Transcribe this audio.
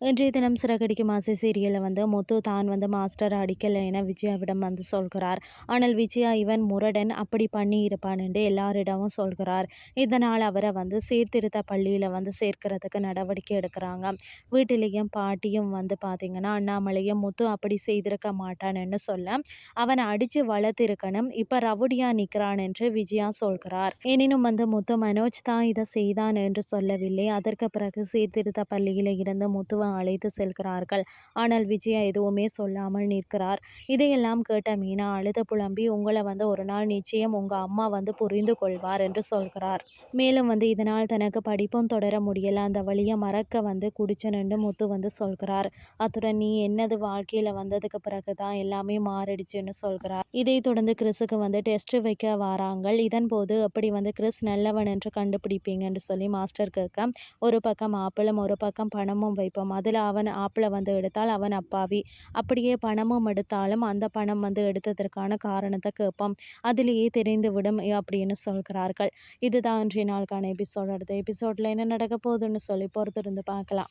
இன்றைய தினம் சிறகடிக்கு ஆசை சீரியலில் வந்து முத்து தான் வந்து மாஸ்டர் அடிக்கலை என விஜயாவிடம் வந்து சொல்கிறார். ஆனால் விஜயா இவன் முரடன் அப்படி பண்ணி இருப்பான் என்று எல்லாரிடமும் சொல்கிறார். இதனால் அவரை வந்து சீர்திருத்த பள்ளியில் வந்து சேர்க்கிறதுக்கு நடவடிக்கை எடுக்கிறாங்க. வீட்டிலையும் பாட்டியும் வந்து பார்த்தீங்கன்னா அண்ணாமலையும் முத்து அப்படி செய்திருக்க மாட்டான்னு சொல்ல அவனை அடித்து வளர்த்திருக்கணும் இப்போ ரவுடியா நிற்கிறான் என்று விஜயா சொல்கிறார். எனினும் வந்து முத்து மனோஜ் தான் இதை செய்தான் என்று சொல்லவில்லை. அதற்கு பிறகு சீர்திருத்த பள்ளியில் இருந்து முத்துவ அழைத்து செல்கிறார்கள். ஆனால் விஜயா எதுவுமே சொல்லாமல் நிற்கிறார். இதையெல்லாம் கேட்ட மீனா அழுத புலம்பி உங்களை வந்து ஒரு நாள் நிச்சயம் உங்கள் அம்மா வந்து புரிந்து கொள்வார் என்று சொல்கிறார். மேலும் வந்து இதனால் தனக்கு படிப்பும் தொடர முடியல. அந்த வழியை மறக்க வந்து குடிச்சனன்னு முத்து வந்து சொல்கிறார். அத்துடன் நீ என்னது வாழ்க்கையில் வந்ததுக்கு பிறகு தான் எல்லாமே மாறிடுச்சுன்னு சொல்கிறார். இதை தொடர்ந்து கிறிஸுக்கு வந்து டெஸ்ட் வைக்க வராங்கள். இதன் போது அப்படி வந்து கிறிஸ் நல்லவன் என்று கண்டுபிடிப்பீங்கன்னு சொல்லி மாஸ்டர் கேட்க ஒரு பக்கம் ஆப்பிளும் ஒரு பக்கம் பணமும் வைப்போம். அதில் அவன் ஆப்பிளை வந்து எடுத்தால் அவன் அப்பாவி. அப்படியே பணமும் எடுத்தாலும் அந்த பணம் வந்து எடுத்ததற்கான காரணத்தை கேட்போம் அதிலேயே தெரிந்துவிடும் அப்படின்னு சொல்கிறார்கள். இதுதான் இன்றைய நாளுக்கான எபிசோட் அடுத்த எபிசோடில் என்ன நடக்க போகுதுன்னு சொல்லி பொறுத்திருந்து பார்க்கலாம்.